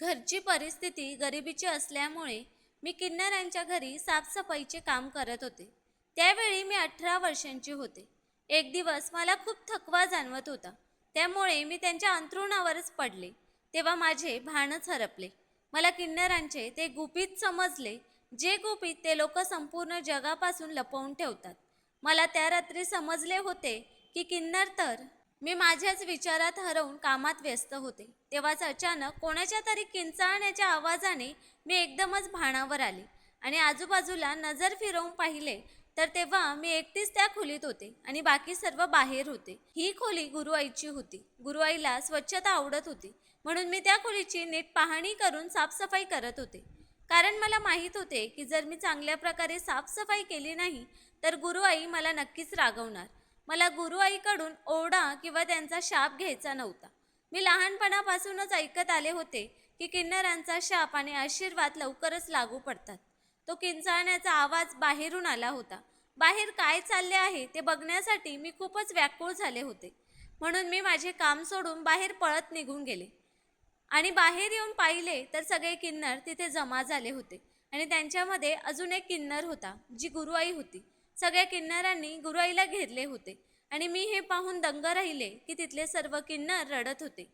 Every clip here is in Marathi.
घरची परिस्थिती गरिबीची असल्यामुळे मी किन्नरांच्या घरी साफसफाईचे काम करत होते. त्यावेळी मी अठरा वर्षांची होते. एक दिवस मला खूप थकवा जाणवत होता. त्यामुळे मी त्यांच्या अंथरुणावरच पडले. तेव्हा माझे भानच हरपले. मला किन्नरांचे ते गुपित समजले. जे गुपित ते लोक संपूर्ण जगापासून लपवून ठेवतात. मला त्या रात्री समजले होते की किन्नर तर मी माझ्याच विचारात हरवून कामात व्यस्त होते. तेव्हाच अचानक कोणाच्या तरी किंचाळण्याच्या आवाजाने मी एकदमच भाणावर आले आणि आजूबाजूला नजर फिरवून पाहिले तर तेव्हा मी एकटीच त्या खोलीत होते आणि बाकी सर्व बाहेर होते. ही खोली गुरुआईची होती. गुरुआईला स्वच्छता आवडत होती. म्हणून मी त्या खोलीची नीट पाहणी करून साफसफाई करत होते. कारण मला माहीत होते की जर मी चांगल्या प्रकारे साफसफाई केली नाही तर गुरुआई मला नक्कीच रागवणार. मला गुरुआईकडून ओरडा किंवा त्यांचा शाप घ्यायचा नव्हता. मी लहानपणापासूनच ऐकत आले होते की किन्नरांचा शाप आणि आशीर्वाद लवकरच लागू पडतात. तो किंचाळण्याचा आवाज बाहेरून आला होता. बाहेर काय चालले आहे ते बघण्यासाठी मी खूपच व्याकुळ झाले होते. म्हणून मी माझे काम सोडून बाहेर पळत निघून गेले. आणि बाहेर येऊन पाहिले तर सगळे किन्नर तिथे जमा झाले होते आणि त्यांच्यामध्ये अजून एक किन्नर होता जी गुरुआई होती. सगळ्या किन्नरांनी गुराईला घेरले होते. आणि मी हे पाहून दंग राहिले की तिथले सर्व किन्नर रडत होते.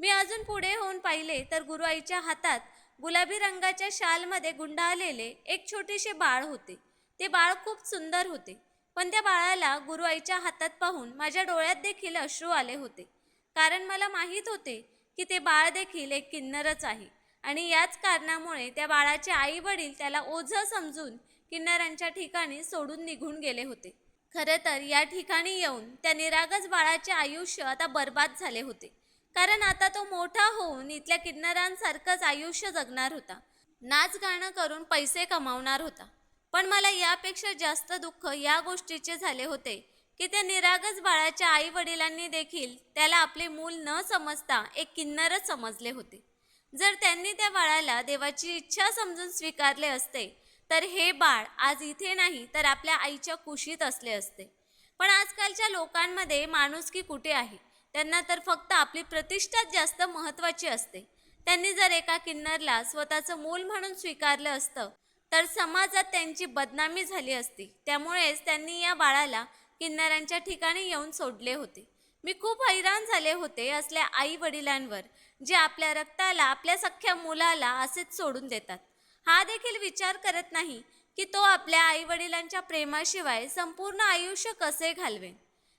मी अजून पुढे होऊन पाहिले तर गुरुआईच्या हातात गुलाबी रंगाच्या शालमध्ये गुंडाळलेले एक छोटेसे बाळ होते. ते बाळ खूप सुंदर होते. पण त्या बाळाला गुरुआईच्या हातात पाहून माझ्या डोळ्यात देखील अश्रू आले होते. कारण मला माहीत होते की ते बाळ देखील एक किन्नरच आहे. आणि याच कारणामुळे त्या बाळाचे आई वडील त्याला ओझं समजून किन्नरांच्या ठिकाणी सोडून निघून गेले होते. खरं तर या ठिकाणी येऊन त्या निरागस बाळाचे आयुष्य आता बर्बाद झाले होते. कारण आता तो मोठा होऊन इथल्या किन्नरांसारखंच आयुष्य जगणार होता. नाच गाणं करून पैसे कमावणार होता. पण मला यापेक्षा जास्त दुःख या गोष्टीचे झाले होते की त्या निरागस बाळाच्या आई वडिलांनी देखील त्याला आपले मूल न समजता एक किन्नरच समजले होते. जर त्यांनी त्या बाळाला देवाची इच्छा समजून स्वीकारले असते तर हे बाळ आज इथे नाही तर आपल्या आईच्या कुशीत असले असते. पण आजकालच्या लोकांमध्ये माणुसकी कुठे आहे? त्यांना तर फक्त आपली प्रतिष्ठाच जास्त महत्त्वाची असते. त्यांनी जर एका किन्नरला स्वतःचं मूल म्हणून स्वीकारलं असतं तर समाजात त्यांची बदनामी झाली असती. त्यामुळेच त्यांनी या बाळाला किन्नरांच्या ठिकाणी येऊन सोडले होते. मी खूप हैराण झाले होते असल्या आई वडिलांवर जे आपल्या रक्ताला आपल्या सख्ख्या मुलाला असेच सोडून देतात. हा देखील विचार करत नाही की तो आपल्या आई वडिलांच्या प्रेमाशिवाय संपूर्ण आयुष्य कसे घालवेन.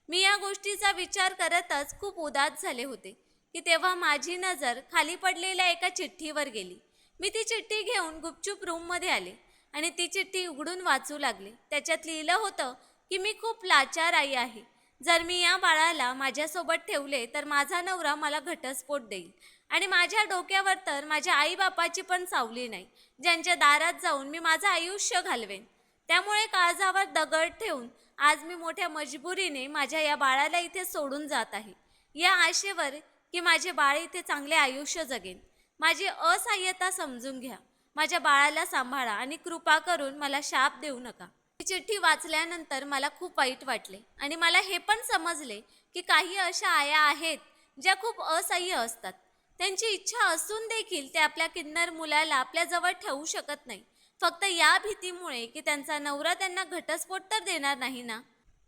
मी या गोष्टीचा विचार करतच खूप उदास झाले होते की तेव्हा माझी नजर खाली पडलेल्या एका चिठ्ठीवर गेली. मी ती चिठ्ठी घेऊन गुपचूप रूममध्ये आले आणि ती चिठ्ठी उघडून वाचू लागले. त्याच्यात लिहिलं होतं की मी खूप लाचार आई आहे. जर मी या बाळाला माझ्यासोबत ठेवले तर माझा नवरा मला घटस्फोट देईल. आणि माझ्या डोक्यावर तर माझ्या आईबापाची पण सावली नाही. ज्यांच्या दारात जाऊन मी माझं आयुष्य घालवेन. त्यामुळे काळजावर दगड ठेवून आज मी मोठ्या मजबुरीने माझ्या या बाळाला इथे सोडून जात आहे. या आशेवर की माझे बाळ इथे चांगले आयुष्य जगेन. माझी असहाय्यता समजून घ्या. माझ्या बाळाला सांभाळा आणि कृपा करून मला शाप देऊ नका. ही चिठ्ठी वाचल्यानंतर मला खूप वाईट वाटले आणि मला हे पण समजले की काही अशा आया आहेत ज्या खूप असह्य असतात. त्यांची इच्छा असून देखील ते आपल्या किन्नर मुलाला आपल्याजवळ ठेवू शकत नाही. फक्त या भीतीमुळे की त्यांचा नवरा त्यांना घटस्फोट तर देणार नाही ना?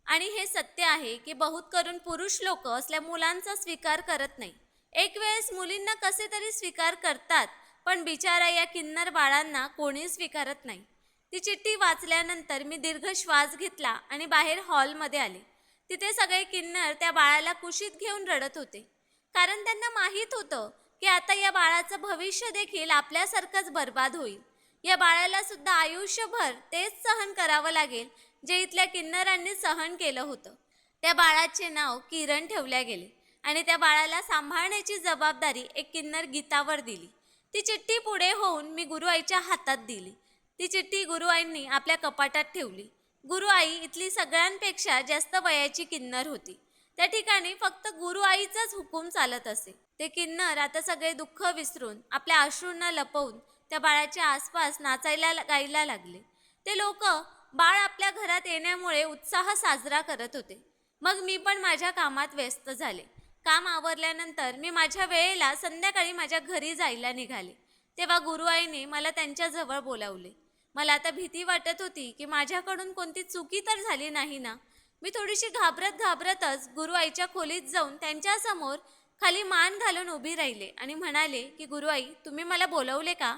आणि हे सत्य आहे की बहुत करून पुरुष लोक असल्या मुलांचा स्वीकार करत नाही. एक वेळेस मुलींना कसे तरी स्वीकार करतात पण बिचारा या किन्नर बाळांना कोणी स्वीकारत नाही. ती चिठ्ठी वाचल्यानंतर मी दीर्घ श्वास घेतला आणि बाहेर हॉलमध्ये आले. तिथे सगळे किन्नर त्या बाळाला कुशीत घेऊन रडत होते. कारण त्यांना माहीत होतं की आता या बाळाचं भविष्य देखील आपल्यासारखंच बर्बाद होईल. या बाळाला सुद्धा आयुष्यभर तेच सहन करावं लागेल जे इथल्या किन्नरांनी सहन केलं होतं. त्या बाळाचे नाव किरण ठेवल्या गेले आणि त्या बाळाला सांभाळण्याची जबाबदारी एक किन्नर गीतावर दिली. ती चिठ्ठी पुढे होऊन मी गुरुआईच्या हातात दिली. ती चिठ्ठी गुरुआईंनी आपल्या कपाटात ठेवली. गुरुआई इथली सगळ्यांपेक्षा जास्त वयाची किन्नर होती. त्या ठिकाणी फक्त गुरुआईचाच हुकूम चालत असे. ते किन्नर आता सगळे दुःख विसरून आपल्या अश्रूंना लपवून त्या बाळाच्या आसपास नाचायला गायला लागले. ते लोक बाळ आपल्या घरात येण्यामुळे उत्साह साजरा करत होते. मग मी पण माझ्या कामात व्यस्त झाले. काम आवरल्यानंतर मी माझ्या वेळेला संध्याकाळी माझ्या घरी जायला निघाले. तेव्हा गुरुआईने मला त्यांच्याजवळ बोलावले. मला आता भीती वाटत होती की माझ्याकडून कोणती चुकी तर झाली नाही ना? मी थोडीशी घाबरत घाबरतच गुरुआईच्या खोलीत जाऊन त्यांच्यासमोर खाली मान घालून उभी राहिले आणि म्हणाले की गुरुआई तुम्ही मला बोलवले का?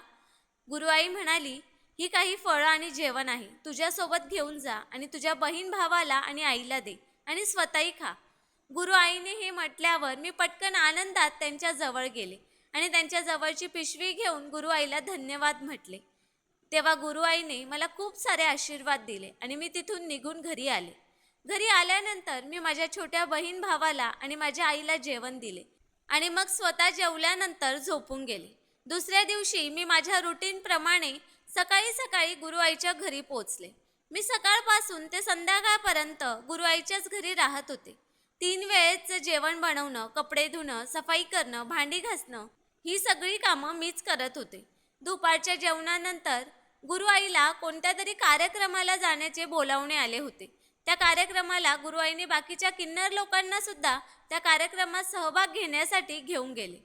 गुरुआई म्हणाली ही काही फळं आणि जेवण आहे. तुझ्यासोबत घेऊन जा आणि तुझ्या बहीण भावाला आणि आईला दे आणि स्वतःही खा. गुरु आईने हे म्हटल्यावर मी पटकन आनंदात त्यांच्या जवळ गेले आणि त्यांच्या जवळची पिशवी घेऊन गुरु आईला धन्यवाद म्हटले. तेव्हा गुरु आईने मला खूप सारे आशीर्वाद दिले आणि मी तिथून निघून घरी आले. घरी आल्यानंतर मी माझ्या छोट्या बहीण भावाला आणि माझ्या आईला जेवण दिले आणि मग स्वतः जेवल्यानंतर झोपून गेले. दुसऱ्या दिवशी मी माझ्या रुटीनप्रमाणे सकाळी सकाळी गुरुआईच्या घरी पोचले मी सकाळपासून ते संध्याकाळपर्यंत गुरुआईच्याच घरी राहत होते. तीन वेळेचं जेवण बनवणं कपडे धुणं सफाई करणं भांडी घासणं ही सगळी कामं मीच करत होते. दुपारच्या जेवणानंतर गुरुआईला कोणत्या तरी कार्यक्रमाला जाण्याचे बोलावणे आले होते. त्या कार्यक्रमाला गुरुआईने बाकीच्या किन्नर लोकांना सुद्धा त्या कार्यक्रमात सहभाग घेण्यासाठी घेऊन गेले.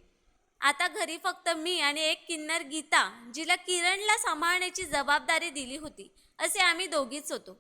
आता घरी फक्त मी आणि एक किन्नर गीता जिला किरणला सांभाळण्याची जबाबदारी दिली होती असे आम्ही दोघीच होतो.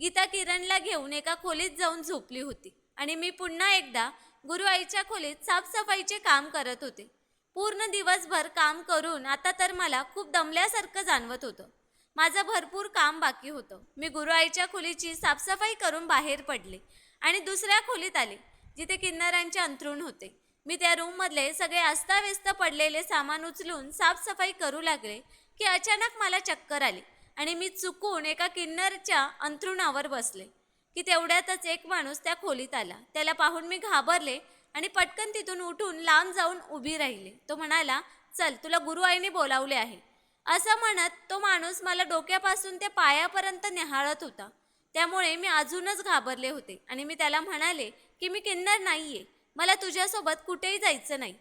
गीता किरणला घेऊन एका खोलीत जाऊन झोपली होती आणि मी पुन्हा एकदा गुरुआईच्या खोलीत साफसफाईचे काम करत होते. पूर्ण दिवसभर काम करून आता तर मला खूप दमल्यासारखं जाणवत होतं. माझं भरपूर काम बाकी होतं. मी गुरुआईच्या खोलीची साफसफाई करून बाहेर पडले आणि दुसऱ्या खोलीत आले जिथे किन्नरांचे अंथरूण होते. मी त्या रूममधले सगळे अस्ताव्यस्त पडलेले सामान उचलून साफसफाई करू लागले की अचानक मला चक्कर आली आणि मी चुकून एका किन्नरच्या अंथरुणावर बसले की तेवढ्यातच एक माणूस त्या खोलीत आला. त्याला पाहून मी घाबरले आणि पटकन तिथून उठून लांब जाऊन उभी राहिले. तो म्हणाला चल तुला गुरुआईने बोलावले आहे. असं म्हणत तो माणूस मला डोक्यापासून ते पायापर्यंत निहाळत होता. त्यामुळे मी अजूनच घाबरले होते आणि मी त्याला म्हणाले की मी किन्नर नाही आहे मला तुझ्यासोबत कुठेही जायचं नाही.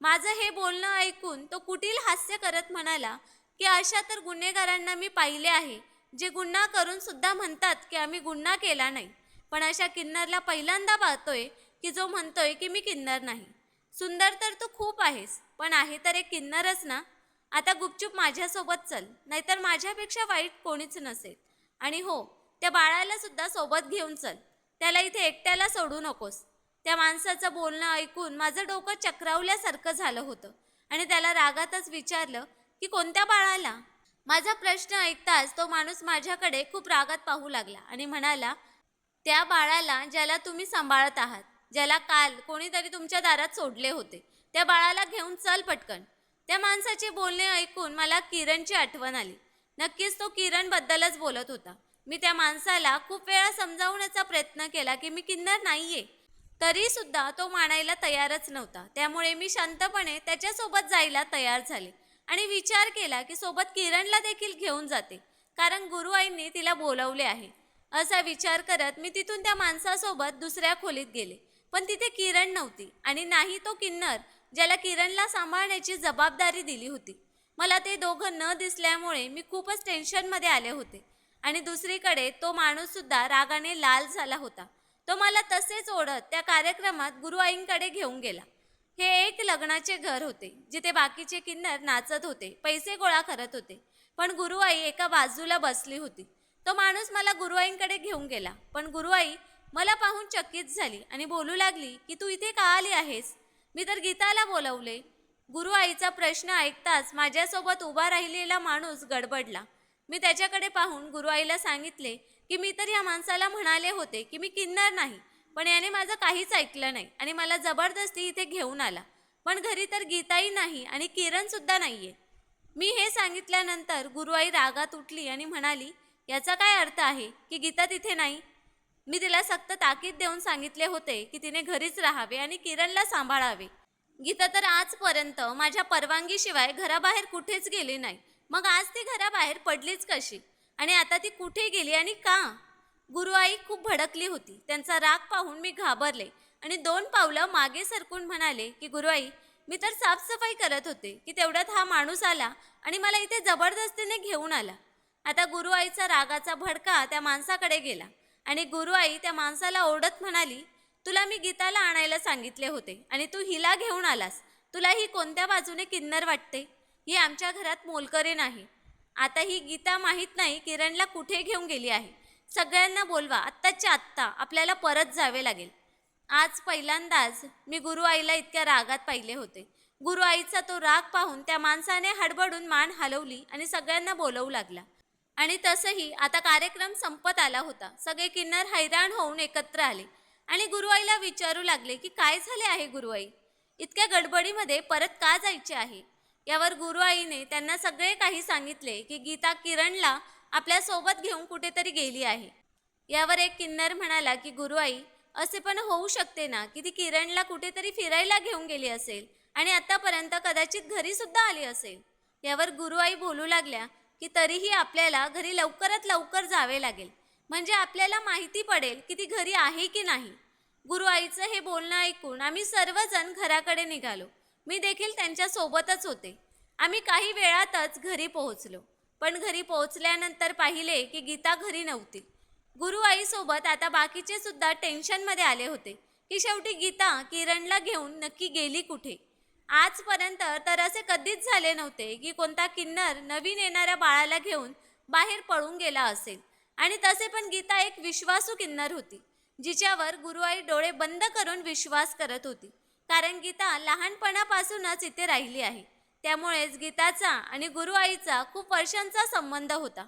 माझं हे बोलणं ऐकून तो कुटील हास्य करत म्हणाला की अशा तर गुन्हेगारांना मी पाहिले आहे जे गुन्हा करून सुद्धा म्हणतात की आम्ही गुन्हा केला नाही. पण अशा किन्नरला पहिल्यांदा पाहतोय की जो म्हणतोय की मी किन्नर नाही. सुंदर तर तू खूप आहेस पण आहे तर एक किन्नरच ना? आता गुपचूप माझ्यासोबत चल नाहीतर माझ्यापेक्षा वाईट कोणीच नसेल. आणि हो त्या बाळाला सुद्धा सोबत घेऊन चल. त्याला इथे एकट्याला सोडू नकोस. त्या माणसाचं बोलणं ऐकून माझं डोकं चक्रावल्यासारखं झालं होतं. आणि त्याला रागातच विचारलं की कोणत्या बाळाला? माझा प्रश्न ऐकताच तो माणूस माझ्याकडे खूप रागात पाहू लागला आणि म्हणाला त्या बाळाला ज्याला तुम्ही सांभाळत आहात ज्याला काल कोणीतरी तुमच्या दारात सोडले होते त्या बाळाला घेऊन चल पटकन. त्या माणसाचे बोलणे ऐकून मला किरणची आठवण आली. नक्कीच तो किरणबद्दलच बोलत होता. मी त्या माणसाला खूप वेळा समजावण्याचा प्रयत्न केला की मी किन्नर नाहीये. तरी सुद्धा तो मानायला तयारच नव्हता. त्यामुळे मी शांतपणे त्याच्यासोबत जायला तयार झाले आणि विचार केला की सोबत किरणला देखील घेऊन जाते कारण गुरुआईंनी तिला बोलवले आहे. असा विचार करत मी तिथून त्या माणसासोबत दुसऱ्या खोलीत गेले. पण तिथे किरण नव्हती आणि नाही तो किन्नर ज्याला किरणला सांभाळण्याची जबाबदारी दिली होती. मला ते दोघं न दिसल्यामुळे मी खूपच टेन्शनमध्ये आले होते. आणि दुसरीकडे तो माणूससुद्धा रागाने लाल झाला होता. तो मला तसेच ओढत त्या कार्यक्रमात गुरुआईंकडे घेऊन गेला. हे एक लग्नाचे घर होते जिथे बाकीचे किन्नर नाचत होते पैसे गोळा करत होते. पण गुरुआई एका बाजूला बसली होती. तो माणूस मला गुरुआईंकडे घेऊन गेला. पण गुरुआई मला पाहून चकित झाली आणि बोलू लागली की तू इथे का आली आहेस? मी तर गीताला बोलवले. गुरुआईचा प्रश्न ऐकताच माझ्यासोबत उभा राहिलेला माणूस गडबडला. मी त्याच्याकडे पाहून गुरुआईला सांगितले की मी तर या माणसाला म्हणाले होते की मी किन्नर नाही पण याने माझं काहीच ऐकलं नाही आणि मला जबरदस्ती इथे घेऊन आला. पण घरी तर गीताही नाही आणि किरणसुद्धा नाही आहे मी हे सांगितल्यानंतर गुरुआई रागात उठली आणि म्हणाली याचा काय अर्थ आहे की गीता तिथे नाही? मी तिला सक्त ताकीद देऊन सांगितले होते की तिने घरीच राहावे आणि किरणला सांभाळावे. गीता तर आजपर्यंत माझ्या परवानगीशिवाय घराबाहेर कुठेच गेली नाही. मग आज ती घराबाहेर पडलीच कशी? आणि आता ती कुठे गेली आणि का? गुरुआई खूप भडकली होती. त्यांचा राग पाहून मी घाबरले. आणि दोन पावलं मागे सरकून म्हणाले की गुरुआई मी तर साफसफाई करत होते की तेवढ्यात हा माणूस आला आणि मला इथे जबरदस्तीने घेऊन आला. आता गुरुआईचा रागाचा भडका त्या माणसाकडे गेला. आणि गुरुआई त्या माणसाला ओढत म्हणाली तुला मी गीताला आणायला सांगितले होते आणि तू हिला घेऊन आलास. तुला ही कोणत्या बाजूने किन्नर वाटते? ही आमच्या घरात मोलकरे नाही. आता ही गीता माहीत नाही किरणला कुठे घेऊन गेली आहे. सगळ्यांना बोलवा आत्ताच्या आत्ता. आपल्याला परत जावे लागेल. आज पहिल्यांदाच मी गुरु आईला इतक्या रागात पाहिले होते. गुरु आईचा तो राग पाहून त्या माणसाने हडबडून मान हलवली आणि सगळ्यांना बोलवू लागला. आणि तसंही आता कार्यक्रम संपत आला होता. सगळे किन्नर हैराण होऊन एकत्र आले. आणि गुरुआईला विचारू लागले की काय झाले आहे गुरुआई? इतक्या गडबडीमध्ये परत का जायचे आहे? यावर गुरुआईने त्यांना सगळे काही सांगितले की गीता किरणला आपल्यासोबत घेऊन कुठेतरी गेली आहे. यावर एक किन्नर म्हणाला की गुरुआई असे पण होऊ शकते ना की ती किरणला कुठेतरी फिरायला घेऊन गेली असेल आणि आतापर्यंत कदाचित घरी सुद्धा आली असेल? यावर गुरुआई बोलू लागल्या की तरीही आपल्याला घरी लवकरात लवकर जावे लागेल. म्हणजे आपल्याला माहिती पडेल की ती घरी आहे की नाही. गुरु आईचं हे बोलणं ऐकून आम्ही सर्वजण घराकडे निघालो. मी देखील त्यांच्यासोबतच होते. आम्ही काही वेळातच घरी पोहोचलो. पण घरी पोहोचल्यानंतर पाहिले की गीता घरी नव्हती. गुरु आईसोबत आता बाकीचे सुद्धा टेन्शनमध्ये आले होते. की शेवटी गीता किरणला घेऊन नक्की गेली कुठे? आजपर्यंत तर असे कधीच झाले नव्हते की कोणता किन्नर नवीन येणाऱ्या बाळाला घेऊन बाहेर पळून गेला असेल. आणि तसे पण गीता एक विश्वासू किन्नर होती जिच्यावर गुरुआई डोळे बंद करून विश्वास करत होती. कारण गीता लहानपणापासूनच इथे राहिली आहे. त्यामुळेच गीताचा आणि गुरुआईचा खूप वर्षांचा संबंध होता.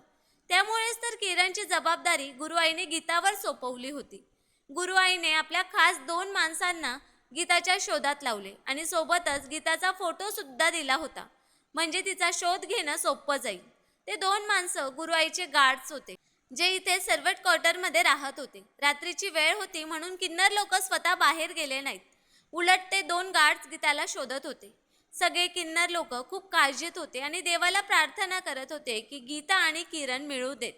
त्यामुळेच तर किरणची जबाबदारी गुरुआईने गीतावर सोपवली होती. गुरुआईने आपल्या खास दोन माणसांना गीताच्या शोधात लावले आणि सोबतच गीताचा फोटो सुद्धा दिला होता. म्हणजे तिचा शोध घेणं सोपं जाईल. ते दोन माणसं गुरुआईचे गार्ड्स होते जे इथे सर्वट क्वार्टरमध्ये राहत होते. रात्रीची वेळ होती म्हणून किन्नर लोक स्वतः बाहेर गेले नाहीत. उलट ते दोन गार्ड्स गीताला शोधत होते. सगळे किन्नर लोक खूप काळजीत होते आणि देवाला प्रार्थना करत होते की गीता आणि किरण मिळू देत.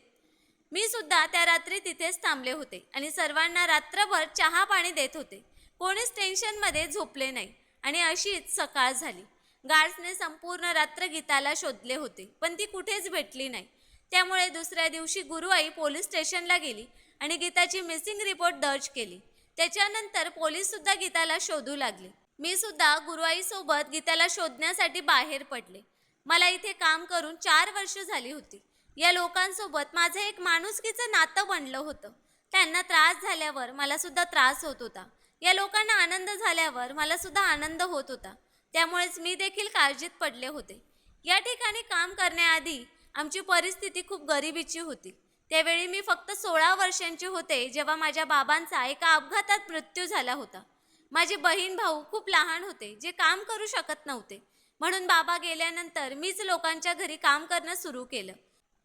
मी सुद्धा त्या रात्री तिथेच थांबले होते आणि सर्वांना रात्रभर चहा पाणी देत होते. कोणीच टेन्शनमध्ये झोपले नाही. आणि अशीच सकाळ झाली. गार्ड्सने संपूर्ण रात्र गीताला शोधले होते पण ती कुठेच भेटली नाही. त्यामुळे दुसऱ्या दिवशी गुरुआई पोलीस स्टेशनला गेली आणि गीताची मिसिंग रिपोर्ट दर्ज केली. त्याच्यानंतर पोलीससुद्धा गीताला शोधू लागले. मी सुद्धा गुरुआईसोबत गीताला शोधण्यासाठी बाहेर पडले. मला इथे काम करून चार वर्ष झाली होती. या लोकांसोबत माझं एक माणुसकीचं नातं बनलं होतं. त्यांना त्रास झाल्यावर मला सुद्धा त्रास होत होता. या लोकांना आनंद झाल्यावर मला सुद्धा आनंद होत होता. त्यामुळेच मी देखील काळजीत पडले होते. या ठिकाणी काम करण्याआधी आमची परिस्थिती खूप गरिबीची होती. त्यावेळी मी फक्त सोळा वर्षांचे होते जेव्हा माझ्या बाबांचा एका अपघातात मृत्यू झाला होता. माझे बहीण भाऊ खूप लहान होते जे काम करू शकत नव्हते. म्हणून बाबा गेल्यानंतर मीच लोकांच्या घरी काम करणं सुरू केलं.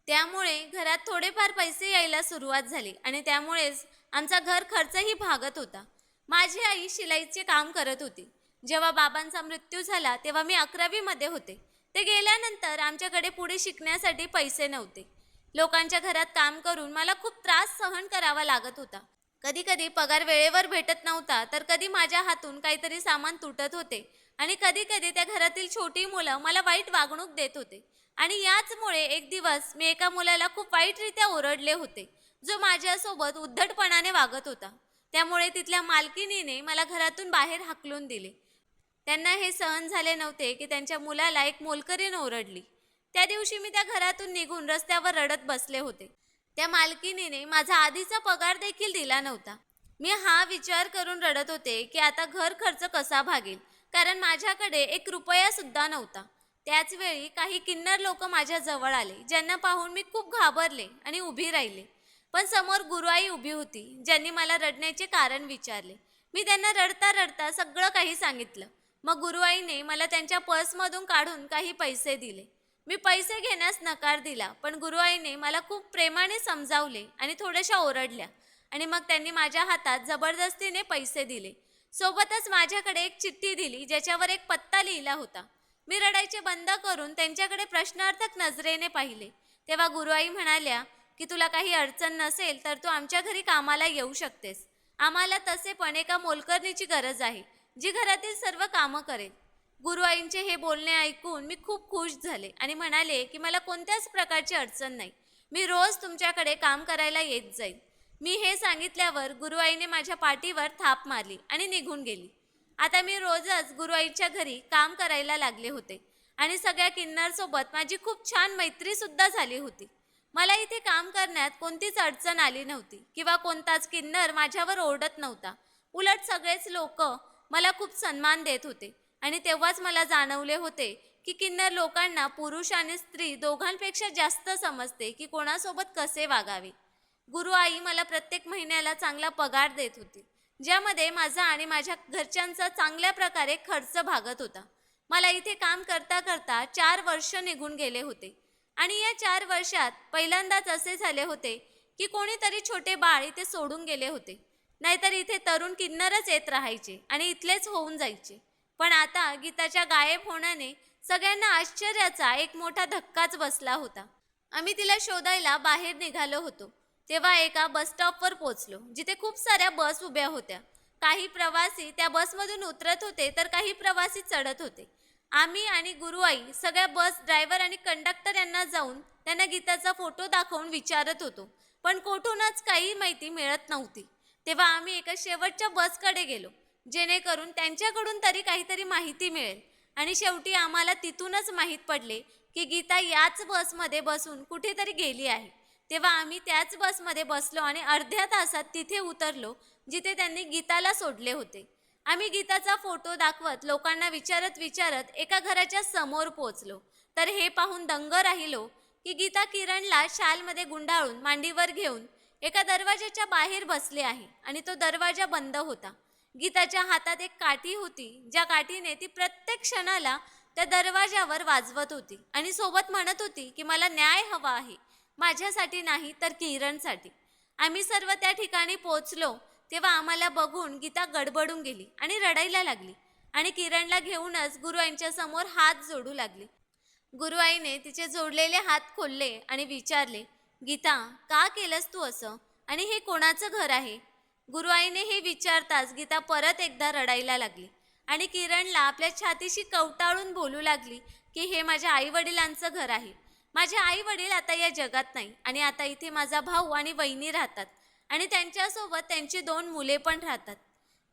त्यामुळे घरात थोडेफार पैसे यायला सुरुवात झाली आणि त्यामुळेच आमचा घर खर्चही भागत होता. माझी आई शिलाईचे काम करत होती. जेव्हा बाबांचा मृत्यू झाला तेव्हा मी अकरावीमध्ये होते. ते गेल्यानंतर आमच्याकडे पुढे शिकण्यासाठी पैसे नव्हते. लोकांच्या घरात काम करून मला खूप त्रास सहन करावा लागत होता. कधी कधी पगार वेळेवर भेटत नव्हता तर कधी माझ्या हातून काहीतरी सामान तुटत होते आणि कधी कधी त्या घरातील छोटी मुलं मला वाईट वागणूक देत होते. आणि याचमुळे एक दिवस मी एका मुलाला खूप वाईटरित्या ओरडले होते जो माझ्यासोबत उद्धटपणाने वागत होता. त्यामुळे तिथल्या मालकिनीने मला घरातून बाहेर हाकलून दिले. त्यांना हे सहन झाले नव्हते की त्यांच्या मुलाला एक मोलकरीनं ओरडली. त्या दिवशी मी त्या घरातून निघून रस्त्यावर रडत बसले होते. त्या मालकिनीने माझा आधीचा पगार देखील दिला नव्हता. मी हा विचार करून रडत होते की आता घर खर्च कसा भागेल? कारण माझ्याकडे एक रुपया सुद्धा नव्हता. त्याचवेळी काही किन्नर लोक माझ्या जवळ आले ज्यांना पाहून मी खूप घाबरले आणि उभी राहिले. पण समोर गुरुआई उभी होती ज्यांनी मला रडण्याचे कारण विचारले. मी त्यांना रडता रडता सगळं काही सांगितलं. मग गुरुआईने मला त्यांच्या पर्समधून काढून काही पैसे दिले. मी पैसे घेण्यास नकार दिला पण गुरुआईने मला खूप प्रेमाने समजावले आणि थोड्याशा ओरडल्या. आणि मग त्यांनी माझ्या हातात जबरदस्तीने पैसे दिले. सोबतच माझ्याकडे एक चिठ्ठी दिली ज्याच्यावर एक पत्ता लिहिला होता. मी रडायचे बंद करून त्यांच्याकडे प्रश्नार्थक नजरेने पाहिले. तेव्हा गुरुआई म्हणाल्या की तुला काही अडचण नसेल तर तू आमच्या घरी कामाला येऊ शकतेस. आम्हाला तसे पण एका मोलकरणीची गरज आहे जी घरातील सर्व कामं करेल. गुरुआईंचे हे बोलणे ऐकून मी खूप खुश झाले आणि म्हणाले की मला कोणत्याच प्रकारची अडचण नाही. मी रोज तुमच्याकडे काम करायला येत जाईल मी हे सांगितल्यावर गुरुआईने माझ्या पाठीवर थाप मारली आणि निघून गेली. आता मी रोजच गुरुआईच्या घरी काम करायला लागले होते आणि सगळ्या किन्नरसोबत माझी खूप छान मैत्रीसुद्धा झाली होती. मला इथे काम करण्यात कोणतीच अडचण आली नव्हती किंवा कोणताच किन्नर माझ्यावर ओरडत नव्हता. उलट सगळेच लोक मला खूप सन्मान देत होते आणि तेव्हाच मला जाणवले होते की किन्नर लोकांना पुरुष आणि स्त्री दोघांपेक्षा जास्त समजते की कोणासोबत कसे वागावे. गुरु आई मला प्रत्येक महिन्याला चांगला पगार देत होती ज्यामध्ये माझा आणि माझ्या घरच्यांचा चांगल्या प्रकारे खर्च भागत होता. मला इथे काम करता करता चार वर्ष निघून गेले होते. आणि या चार वर्षात पहिल्यांदाच असे झाले होते की कोणीतरी छोटे बाळ इथे सोडून गेले होते. नाहीतर इथे तरुण किन्नरच येत राहायचे आणि इथलेच होऊन जायचे. पण आता गीताच्या गायब होण्याने सगळ्यांना आश्चर्याचा एक मोठा धक्काच बसला होता. आम्ही तिला शोधायला बाहेर निघालो होतो. तेव्हा एका बस स्टॉपवर पोचलो जिथे खूप साऱ्या बस उभ्या होत्या. काही प्रवासी त्या बसमधून उतरत होते तर काही प्रवासी चढत होते. आम्ही आणि गुरुआई सगळ्या बस ड्रायव्हर आणि कंडक्टर यांना जाऊन त्यांना गीताचा फोटो दाखवून विचारत होतो. पण कोठूनच काही माहिती मिळत नव्हती. तेव्हा आम्ही एका शेवटच्या बसकडे गेलो जेणेकरून त्यांच्याकडून तरी काहीतरी माहिती मिळेल. आणि शेवटी आम्हाला तिथूनच माहीत पडले की गीता याच बसमध्ये बसून कुठेतरी गेली आहे. तेव्हा आम्ही त्याच बसमध्ये बसलो आणि अर्ध्या तासात तिथे उतरलो जिथे त्यांनी गीताला सोडले होते. आम्ही गीताचा फोटो दाखवत लोकांना विचारत विचारत एका घराच्या समोर पोचलो तर हे पाहून दंग राहिलो की गीता किरणला शालमध्ये गुंडाळून मांडीवर घेऊन एका दरवाजाच्या बाहेर बसले आहे आणि तो दरवाजा बंद होता. गीताच्या हातात एक काठी होती ज्या काठीने ती प्रत्येक क्षणाला त्या दरवाजावर वाजवत होती आणि सोबत म्हणत होती की मला न्याय हवा आहे माझ्यासाठी नाही तर किरणसाठी. आम्ही सर्व त्या ठिकाणी पोचलो तेव्हा आम्हाला बघून गीता गडबडून गेली आणि रडायला लागली आणि किरणला घेऊनच गुरुआईंच्या समोर हात जोडू लागली. गुरुआईने तिचे जोडलेले हात खोलले आणि विचारले गीता का केलंस तू असं? आणि हे कोणाचं घर आहे? गुरुआईने हे विचारताच गीता परत एकदा रडायला लागली आणि किरणला आपल्या छातीशी कवटाळून बोलू लागली की हे माझ्या आई वडिलांचं घर आहे. माझे आई वडील आता या जगात नाही आणि आता इथे माझा भाऊ आणि वहिनी राहतात. आणि त्यांच्यासोबत त्यांची दोन मुले पण राहतात.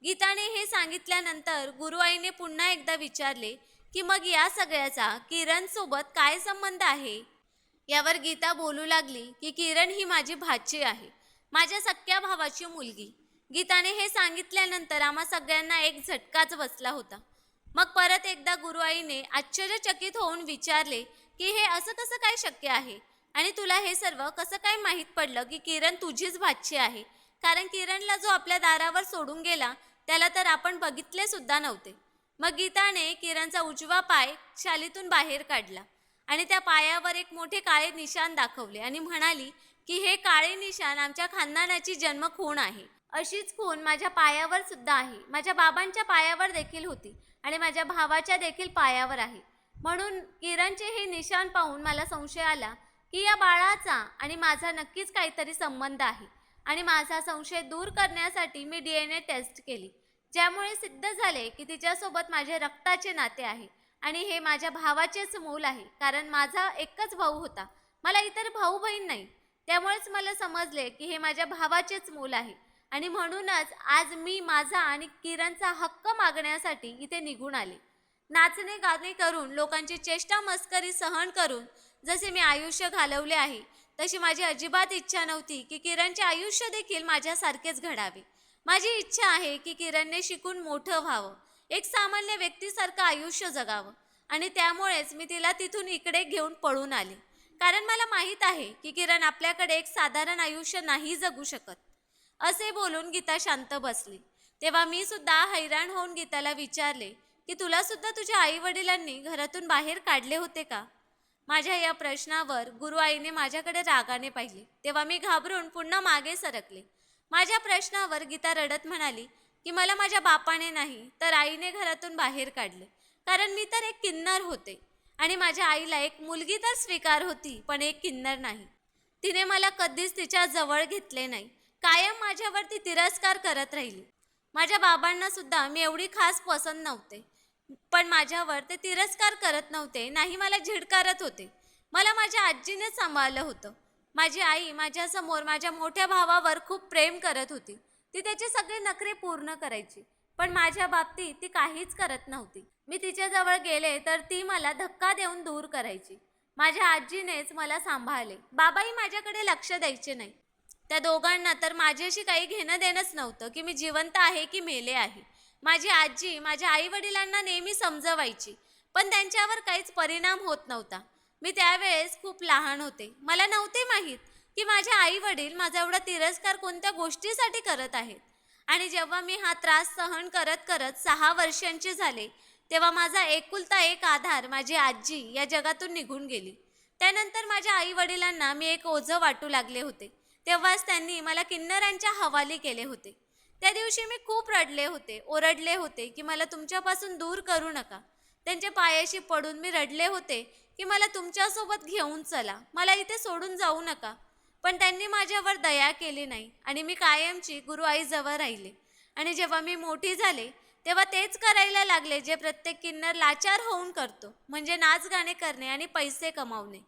गीताने हे सांगितल्यानंतर गुरुआईने पुन्हा एकदा विचारले की मग या सगळ्याचा किरण सोबत काय संबंध आहे? यावर गीता बोलू लागली की किरण ही माझी भाची आहे माझ्या सख्या भावाची मुलगी. गीताने हे सांगितल्यानंतर आम्हा सगळ्यांना एक झटकाच बसला होता. मग परत एकदा गुरुआईने आश्चर्यचकित होऊन विचारले की हे असं कसं काय शक्य आहे? आणि तुला हे सर्व कसं काय माहीत पडलं की किरण तुझीच भाची आहे? कारण किरणला जो आपल्या दारावर सोडून गेला त्याला तर आपण बघितले सुद्धा नव्हते. मग गीताने किरणचा उजवा पाय शालीतून बाहेर काढला आणि त्या पायावर एक मोठे काळे निशाण दाखवले आणि म्हणाली की हे काळे निशाण आमच्या खानदानाची जन्म खूण आहे. अशीच खून माझ्या पायावर सुद्धा आहे. माझ्या बाबांच्या पायावर देखील होती आणि माझ्या भावाच्या देखील पायावर आहे. म्हणून किरणचे हे निशाण पाहून मला संशय आला की या बाळाचा आणि माझा नक्कीच काहीतरी संबंध आहे. आणि माझा संशय दूर करण्यासाठी मी डी एन ए टेस्ट केली ज्यामुळे सिद्ध झाले की तिच्यासोबत माझे रक्ताचे नाते आहे आणि हे माझ्या भावाचेच मूल आहे कारण माझा एकच भाऊ होता. मला इतर भाऊ बहीण नाही. त्यामुळेच मला समजले की हे माझ्या भावाचेच मूल आहे. आणि म्हणूनच आज मी माझा आणि किरणचा हक्क मागण्यासाठी इथे निघून आले. नाचणे गाणे करून लोकांची चेष्टा मस्करी सहन करून जसे मी आयुष्य घालवले आहे तशी माझी अजिबात इच्छा नव्हती की किरणचे आयुष्य देखील माझ्यासारखेच घडावे. माझी इच्छा आहे की किरणने शिकून मोठं व्हावं एक सामान्य व्यक्तीसारखं आयुष्य जगावं आणि त्यामुळेच मी तिला तिथून इकडे घेऊन पळून आले. कारण मला माहीत आहे की किरण आपल्याकडे एक साधारण आयुष्य नाही जगू शकत. असे बोलून गीता शांत बसली. तेव्हा मी सुद्धा हैराण होऊन गीताला विचारले की तुला सुद्धा तुझ्या आई वडिलांनी घरातून बाहेर काढले होते का? माझ्या या प्रश्नावर गुरुआईने माझ्याकडे रागाने पाहिले. तेव्हा मी घाबरून पुन्हा मागे सरकले. माझ्या प्रश्नावर गीता रडत म्हणाली की मला माझ्या बापाने नाही तर आईने घरातून बाहेर काढले. कारण मी तर एक किन्नर होते. आणि माझ्या आईला एक मुलगी तर स्वीकार होती पण एक किन्नर नाही. तिने मला कधीच तिच्या जवळ घेतले नाही. कायम माझ्यावरती तिरस्कार करत राहिली. माझ्या बाबांना सुद्धा मी एवढी खास पसंत नव्हते. पण माझ्यावर ते तिरस्कार करत नव्हते. नाही मला झिडकारत होते. मला माझ्या आजीनेच सांभाळलं होतं. माझी आई माझ्यासमोर माझ्या मोठ्या भावावर खूप प्रेम करत होती. ती त्याचे सगळे नखरे पूर्ण करायची. पण माझ्या बाबतीत ती काहीच करत नव्हती. मी तिच्याजवळ गेले तर ती मला धक्का देऊन दूर करायची. माझ्या आजीनेच मला सांभाळले. बाबाही माझ्याकडे लक्ष द्यायचे नाही. त्या दोघांना तर माझ्याशी काही घेणं देणंच नव्हतं की मी जिवंत आहे की मेले आहे. माझी आजी माझ्या आई वडिलांना नेहमी समजवायची पण त्यांच्यावर काहीच परिणाम होत नव्हता. मी त्यावेळेस खूप लहान होते. मला नव्हते माहीत की माझे आई वडील माझा एवढा तिरस्कार कोणत्या गोष्टीसाठी करत आहेत. आणि जेव्हा मी हा त्रास सहन करत करत सहा वर्षांचे झाले तेव्हा माझा एकुलता एक आधार माझी आजी या जगातून निघून गेली. त्यानंतर माझ्या आई वडिलांना मी एक ओझं वाटू लागले होते. तेव्हाच त्यांनी मला किन्नरांच्या हवाली केले होते. त्या दिवशी मी खूप रडले होते ओरडले होते की मला तुमच्यापासून दूर करू नका. त्यांच्या पायाशी पडून मी रडले होते की मला तुमच्यासोबत घेऊन चला मला इथे सोडून जाऊ नका. पण त्यांनी माझ्यावर दया केली नाही आणि मी कायमची गुरु आईजवळ राहिले. आणि जेव्हा मी मोठी झाले तेव्हा तेच करायला लागले जे प्रत्येक किन्नर लाचार होऊन करतो म्हणजे नाच गाणे करणे आणि पैसे कमावणे.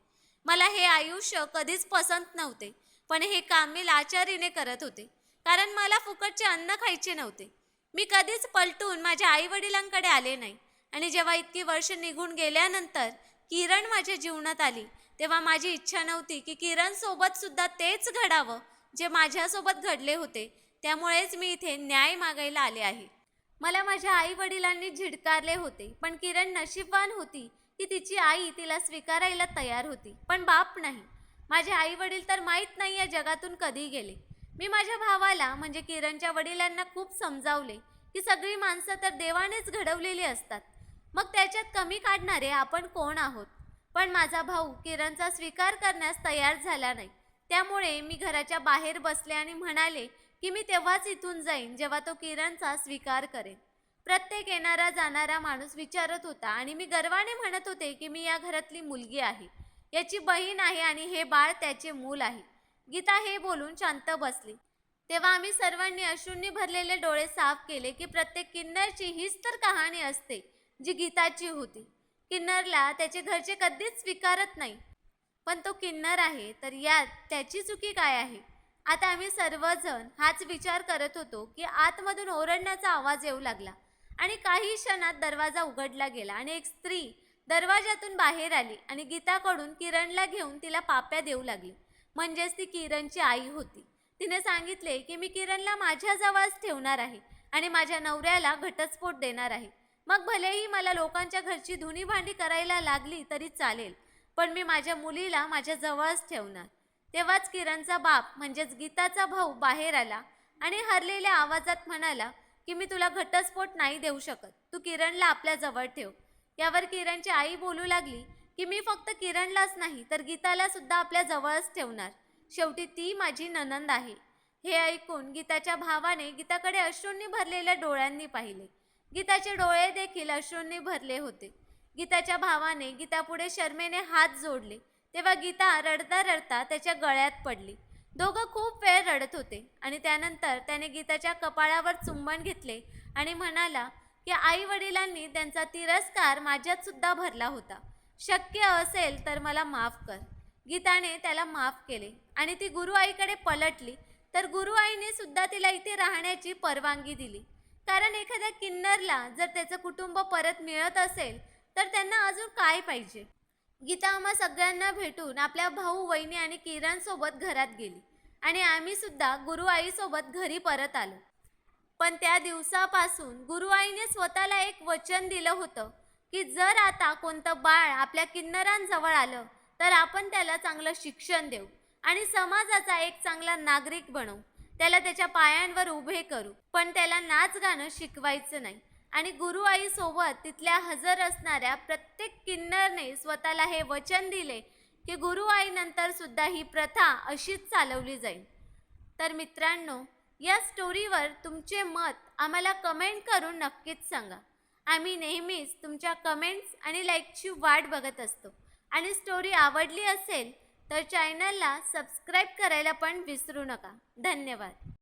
मला हे आयुष्य कधीच पसंत नव्हते पण हे काम मी लाचारीने करत होते. कारण मला फुकटचे अन्न खायचे नव्हते. मी कधीच पलटून माझ्या आई वडिलांकडे आले नाही. आणि जेव्हा इतकी वर्ष निघून गेल्यानंतर किरण माझ्या जीवनात आली तेव्हा माझी इच्छा नव्हती की किरण सोबत सुद्धा तेच घडावं जे माझ्यासोबत घडले होते. त्यामुळेच मी इथे न्याय मागायला आले आहे. मला माझ्या आई वडिलांनी झिडकारले होते पण किरण नशीबवान होती की तिची आई तिला स्वीकारायला तयार होती. पण बाप नाही. माझे आई वडील तर माहीत नाही या जगातून कधी गेले. मी माझ्या भावाला म्हणजे किरणच्या वडिलांना खूप समजावले की सगळी माणसं तर देवानेच घडवलेली असतात. मग त्याच्यात कमी काढणारे आपण कोण आहोत? पण माझा भाऊ किरणचा स्वीकार करण्यास तयार झाला नाही. त्यामुळे मी घराच्या बाहेर बसले आणि म्हणाले की मी तेव्हाच इथून जाईन जेव्हा तो किरणचा स्वीकार करेन. प्रत्येक येणारा जाणारा माणूस विचारत होता आणि मी गर्वाने म्हणत होते की मी या घरातली मुलगी आहे. याची बहीण आहे आणि हे बाळ त्याचे मूल आहे. गीता हे बोलून शांत बसली. तेव्हा आम्ही सर्वांनी अश्रूंनी भरलेले डोळे साफ केले की प्रत्येक किन्नरची हीच तर कहाणी असते जी गीताची होती. किन्नरला त्याचे घरचे कधीच स्वीकारत नाही. पण तो किन्नर आहे तर यात त्याची चुकी काय आहे? आता आम्ही सर्वजण हाच विचार करत होतो की आतमधून ओरडण्याचा आवाज येऊ लागला आणि काही क्षणात दरवाजा उघडला गेला आणि एक स्त्री दरवाजातून बाहेर आली आणि गीताकडून किरणला घेऊन तिला पाप्या देऊ लागली. म्हणजेच ती किरणची आई होती. तिने सांगितले की मी किरणला माझ्याजवळच ठेवणार आहे आणि माझ्या नवऱ्याला घटस्फोट देणार आहे. मग भलेही मला लोकांच्या घरची धुणी भांडी करायला लागली तरी चालेल पण मी माझ्या मुलीला माझ्या जवळच ठेवणार. तेव्हाच किरणचा बाप म्हणजेच गीताचा भाऊ बाहेर आला आणि हरलेल्या आवाजात म्हणाला की मी तुला घटस्फोट नाही देऊ शकत. तू किरणला आपल्या जवळ ठेव. यावर किरणची आई बोलू लागली की मी फक्त किरणलाच नाही तर गीताला सुद्धा आपल्या जवळच ठेवणार. शेवटी ती माझी ननंद आहे. हे ऐकून गीताच्या भावाने गीताकडे अश्रूंनी भरलेल्या डोळ्यांनी पाहिले. गीताचे डोळे देखील अश्रूंनी भरले होते. गीताच्या भावाने गीतापुढे शर्मेने हात जोडले. तेव्हा गीता रडता रडता त्याच्या गळ्यात पडली. दोघं खूप वेळ रडत होते आणि त्यानंतर त्याने गीताच्या कपाळावर चुंबन घेतले आणि म्हणाला की आई वडिलांनी त्यांचा तिरस्कार माझ्यात सुद्धा भरला होता. शक्य असेल तर मला माफ कर. गीताने त्याला माफ केले आणि ती गुरु आईकडे पलटली. तर गुरु आईने सुद्धा तिला इथे राहण्याची परवानगी दिली. कारण एखाद्या किन्नरला जर त्याचं कुटुंब परत मिळत असेल तर त्यांना अजून काय पाहिजे? गीता आम्हा सगळ्यांना भेटून आपल्या भाऊ वहिनी आणि किरणसोबत घरात गेली आणि आम्ही सुद्धा गुरु आईसोबत घरी परत आलो. पण त्या दिवसापासून गुरु आईने स्वतःला एक वचन दिलं होतं. की जर आता कोणतं बाळ आपल्या किन्नरांजवळ आलं तर आपण त्याला चांगलं शिक्षण देऊ आणि समाजाचा एक चांगला नागरिक बनवू त्याला त्याच्या पायांवर उभे करू. पण त्याला नाच गाणं शिकवायचं नाही. आणि गुरु आई सोबत तिथल्या हजर असणाऱ्या प्रत्येक किन्नरने स्वतःला हे वचन दिले की गुरु आई नंतर सुद्धा ही प्रथा अशीच चालवली जाईल. तर मित्रांनो या स्टोरीवर तुमचे मत आम्हाला कमेंट करून नक्कीच सांगा. आम्ही नेहमीच तुमच्या कमेंट्स आणि लाईकची वाट बघत असतो. आणि स्टोरी आवडली असेल तर चॅनलला सबस्क्राईब करायला पण विसरू नका. धन्यवाद.